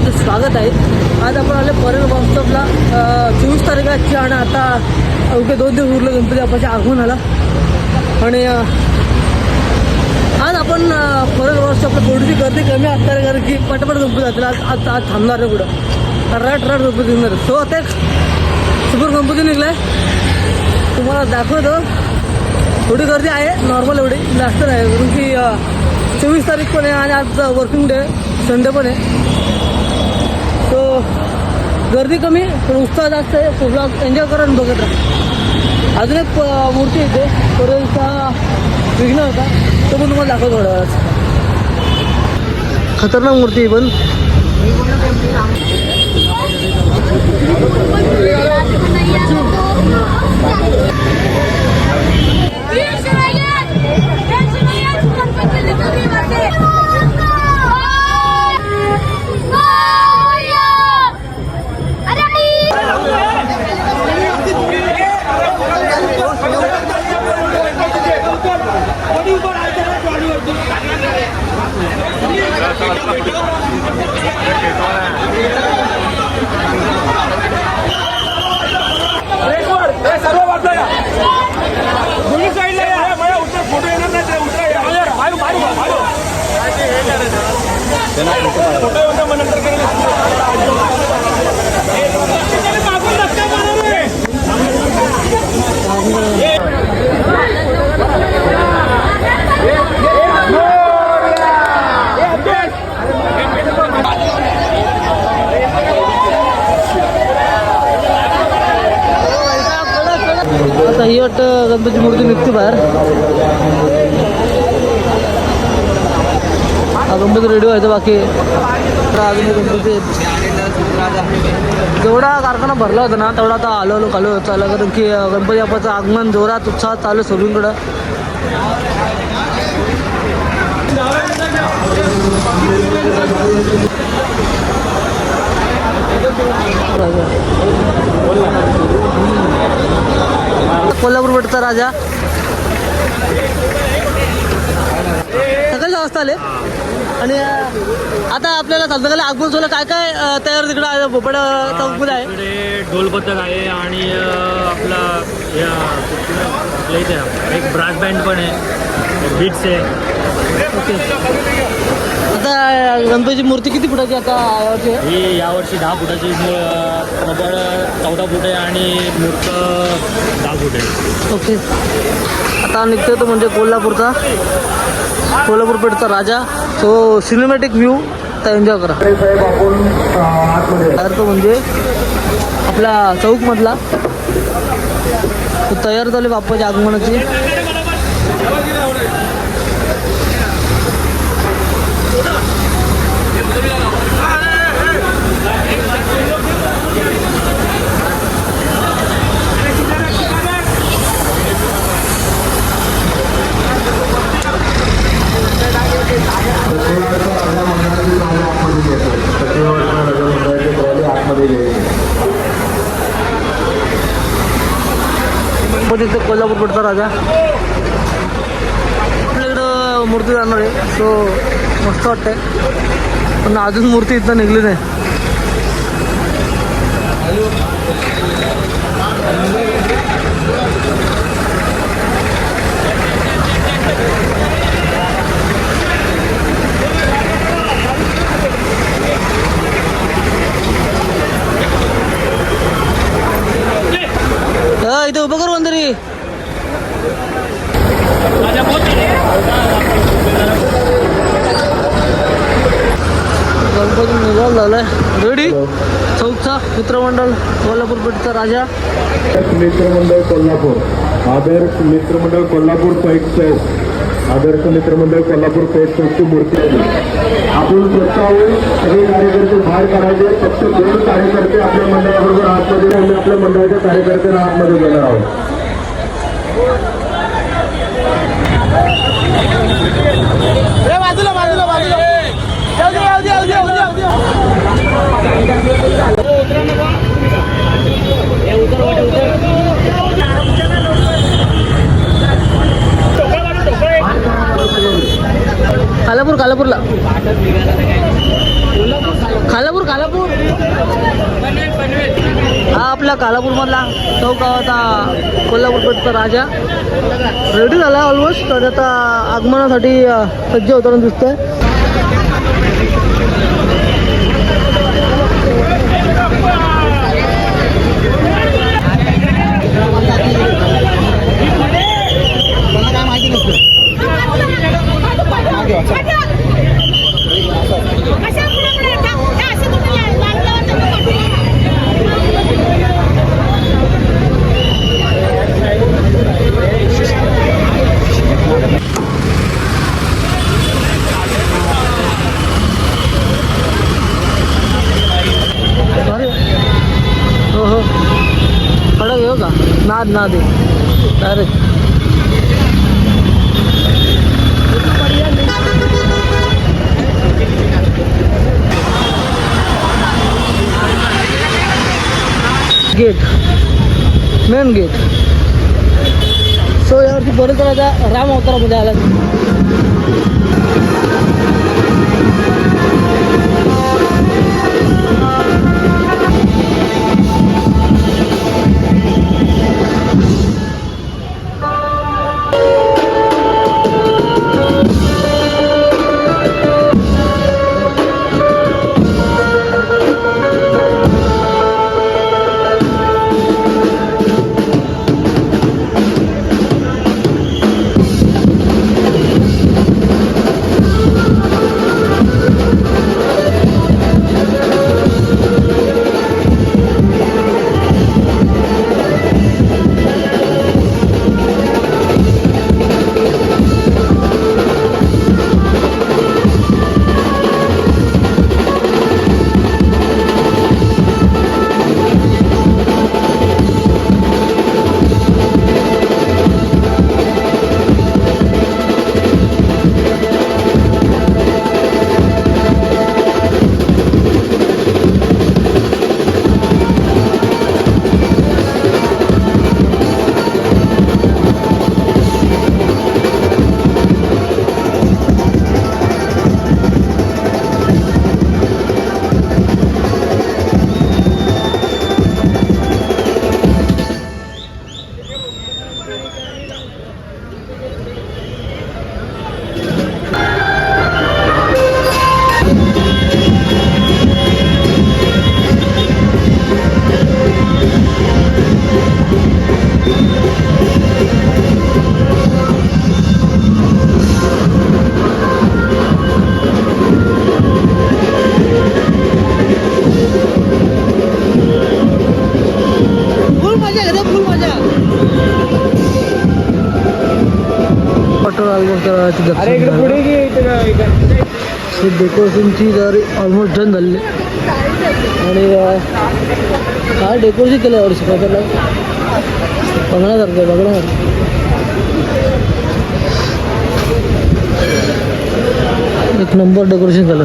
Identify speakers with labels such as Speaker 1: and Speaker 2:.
Speaker 1: आपलं स्वागत आहे. आज आपण आले परेल महोत्सवला चोवीस तारीख आहे आणि आता अवघे दोन दिवस उरलं गणपती बाप्पाच्या आगमन आला आणि आज आपण परेल महोत्सवला थोडीशी गर्दी कमी असणार कारण की पटपट गणपती जातील. आज आज आज थांबणार नाही पुढं. राट राट गणपती निघणार सो आता एक सुपर गणपती निघलाय. तुम्हाला दाखवतो. थोडी गर्दी आहे नॉर्मल एवढी. जास्त नाही कारण की चोवीस तारीख पण आहे आणि आज वर्किंग डे संडे पण आहे. गर्दी कमी पण उत्साह जास्त आहे. तो ब्लॉग एन्जॉय करा आणि बघत राहा. अजून एक मूर्ती येते. परलचा विघ्न होता. तो पण तुम्हाला दाखवतो थोडा खतरनाक मूर्ती पण. ही वाटतं गणपती मूर्ती निघते बाहेर. हा गणपती रेडिओ आहे बाकी. तर अजून गणपती जेवढा कारखाना भरला होता ना तेवढा आता आलो आलो खालो चालू कारण की गणपती बाप्पाचं आगमन जोरात उत्साहात चालू आहे कोल्हापूर पेठचा राजा. सकाळच्या वाजता आले? आणि आता आपल्याला संध्याकाळी आगमन सोला काय काय तयार तिकडं आहे भोपळ चौकमध्ये आहे?
Speaker 2: ढोल पथक आहे आणि आपला या आपल्या इथे एक ब्रास बँड पण आहे बीट्स आहे.
Speaker 1: गणपतीची मूर्ती किती फुटाची आता यावर्षी? आहे?
Speaker 2: ही यावर्षी दहा फुटाची प्रबळ चौदा फूट आहे आणि मूर्त दहा फूट आहे.
Speaker 1: ओके. आता निघतोय तो म्हणजे कोल्हापूरचा. कोल्हापूर पेठचा राजा. तो सिनेमॅटिक व्ह्यू आता एन्जॉय करा. बाहेर तो म्हणजे आपला चौकमधला तो तयार झाले बाप्पाच्या आगमनाची. गणपतीचं कोल्हापूर पेठचा राजा आपल्याकडं मूर्ती जाणार आहे सो मस्त वाटतंय पण अजून मूर्ती इथे उभं करू अंदरी गणपती निघाल झालाय. रेडी चौकचा मित्रमंडळ कोल्हापूर पेठचा राजा.
Speaker 3: मित्रमंडळ कोल्हापूर. आदर मित्रमंडळ कोल्हापूर पैठ आदर्श मित्रमंडळ कोल्हापूर पैठ चौकची मूर्ती आहे. आपण स्वतःहून सगळे कार्यकर्ते बाहेर काढायचे फक्त दोन कार्यकर्ते आपल्या मंडळाबरोबर आतमध्ये आणि आपल्या मंडळाच्या कार्यकर्त्यांना आतमध्ये घेणार आहोत.
Speaker 1: खालापूर कालापूरला. खालापूर खालापूर हा आपला कालापूरमधला चौक आता कोल्हापूरपेठचा राजा. रेडी झाला ऑलमोस्ट तर आता आगमनासाठी सज्ज होताना दिसतंय. का ना दे। आहे direct gate main gate so यावरती बरेच राजा राम अवतारामध्ये आला. ऑलमोस्ट
Speaker 4: अरे इकडे पुढे घे इकडे
Speaker 1: डेकोरेशनची तयारी ऑलमोस्ट डन झालेली आहे. आणि अं, काय डेकोरेशन केलं यावर्षी पटोला बघण्यासारखं आहे बघण्यासारखं एक नंबर डेकोरेशन केलं